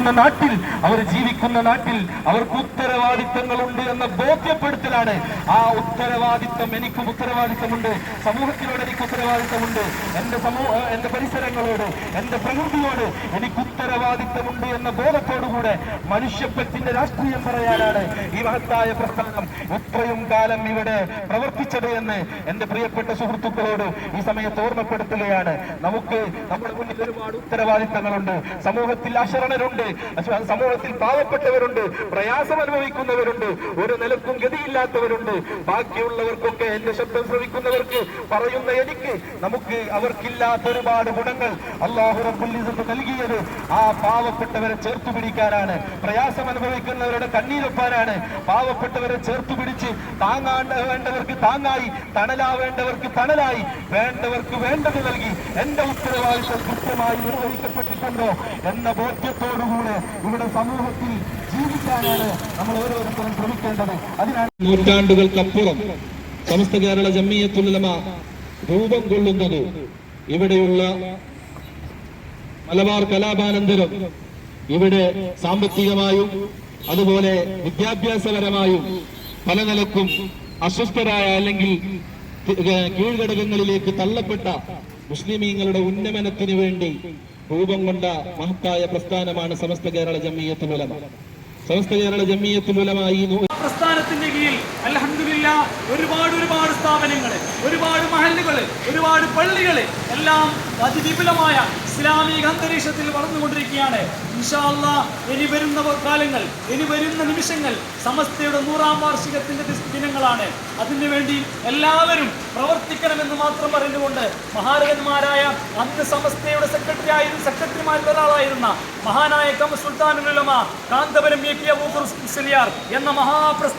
ജീവിക്കുന്ന നാട്ടിൽ അവർ ജീവിക്കുന്ന നാട്ടിൽ അവർക്ക് ഉത്തരവാദിത്തങ്ങളുണ്ട് എന്ന ബോധ്യപ്പെടുത്തലാണ്. ആ ഉത്തരവാദിത്തം എനിക്കും ഉത്തരവാദിത്തമുണ്ട്. സമൂഹത്തിനോട് എനിക്ക് ഉത്തരവാദിത്തമുണ്ട്. എന്റെ സമൂഹ എന്റെ പരിസരങ്ങളോട് എന്റെ പ്രകൃതിയോട് എനിക്ക് ഉത്തരവാദിത്തമുണ്ട് എന്ന ബോധത്തോടുകൂടെ മനുഷ്യത്വത്തിന്റെ രാഷ്ട്രീയം പറയാനാണ് ഈ മഹത്തായ പ്രസ്ഥാനം ഇത്രയും കാലം ഇവിടെ പ്രവർത്തിച്ചത് എന്ന് എന്റെ പ്രിയപ്പെട്ട സുഹൃത്തുക്കളോട് ഈ സമയത്ത് ഓർമ്മപ്പെടുത്തുകയാണ്. നമുക്ക് നമ്മുടെ മുന്നിൽ ഒരുപാട് ഉത്തരവാദിത്തങ്ങളുണ്ട്. സമൂഹത്തിൽ അശരണരുണ്ട് അശ- സമൂഹത്തിൽ പാവപ്പെട്ടവരുണ്ട് പ്രയാസം അനുഭവിക്കുന്നവരുണ്ട് ഒരു നിലക്കും ഗതിയില്ലാത്തവരുണ്ട്. ബാക്കിയുള്ളവർക്കൊക്കെ എന്റെ ശബ്ദം ശ്രവിക്കുന്നവർക്ക് പറയുന്ന എനിക്ക് നമുക്ക് അവർക്കില്ലാത്ത ഒരുപാട് ഗുണങ്ങൾ അള്ളാഹു നൽകിയത് ആ പാവപ്പെട്ടവരെ ചേർത്തു പിടിക്കാനാണ്. പ്രയാസം അനുഭവിക്കുന്നവരുടെ കണ്ണീരൊപ്പാനാണ് പാവപ്പെട്ടവരെ ചേർത്തു പിടിച്ച് താങ്ങാണ്ട വേണ്ടവർക്ക് താങ്ങായി തണലാവേണ്ടവർക്ക് തണലായി വേണ്ടവർക്ക് വേണ്ടത് നൽകി. എന്റെ ഉത്തരവാദിത്വം കൃത്യമായി നിർവഹിക്കപ്പെട്ടിട്ടുണ്ടോ എന്ന ബോധ്യത്തോടുകൂടെ ഇവിടെ സമൂഹത്തിൽ ജീവിക്കാനാണ് നമ്മൾ ഓരോരുത്തരും ശ്രമിക്കേണ്ടത്. അതിനാണ് നൂറ്റാണ്ടുകൾക്കപ്പുറം സമസ്ത കേരള ജമ്മിയത്തുലമ രൂപം കൊള്ളുന്നത് ഇവിടെയുള്ള മലബാർ കലാപാനന്തരം ഇവിടെ സാമ്പത്തികമായും അതുപോലെ വിദ്യാഭ്യാസപരമായും പല നിലക്കും അസ്വസ്ഥരായ അല്ലെങ്കിൽ കീഴ്ഘടകങ്ങളിലേക്ക് തള്ളപ്പെട്ട മുസ്ലിമീങ്ങളുടെ ഉന്നമനത്തിന് വേണ്ടി രൂപം കൊണ്ട മഹത്തായ പ്രസ്ഥാനമാണ് സമസ്ത കേരള ജമ്മിയത്തുലമ സമസ്ത കേരള ജമ്മിയത്തുലമ ഈ പ്രസ്ഥാനത്തിന്റെ കീഴിൽ അലഹമില്ല ഒരുപാട് ഒരുപാട് സ്ഥാപനങ്ങൾ. ഒരുപാട് മഹല്ലുകൾ ഒരുപാട് പള്ളികൾ എല്ലാം അതിവിപുലമായ ഇസ്ലാമിക അന്തരീക്ഷത്തിൽ വളർന്നുകൊണ്ടിരിക്കുകയാണ്. ഇൻഷാ അല്ലാ ഇനി വരുന്ന കാലങ്ങൾ ഇനി വരുന്ന നിമിഷങ്ങൾ സമസ്തയുടെ നൂറാം വാർഷികത്തിന്റെ ദിനങ്ങളാണ്. അതിനുവേണ്ടി എല്ലാവരും പ്രവർത്തിക്കണമെന്ന് മാത്രം പറഞ്ഞുകൊണ്ട് മഹാരഥന്മാരായ അന്ന് സമസ്തയുടെ സെക്രട്ടറി ആയിരുന്ന സെക്രട്ടറിമാരിൽ ഒരാളായിരുന്ന മഹാനായ കമ സുൽത്താനുലമ കാന്തപുരം എ പി അബൂബക്കർ എന്ന മഹാപ്രസ്ഥാന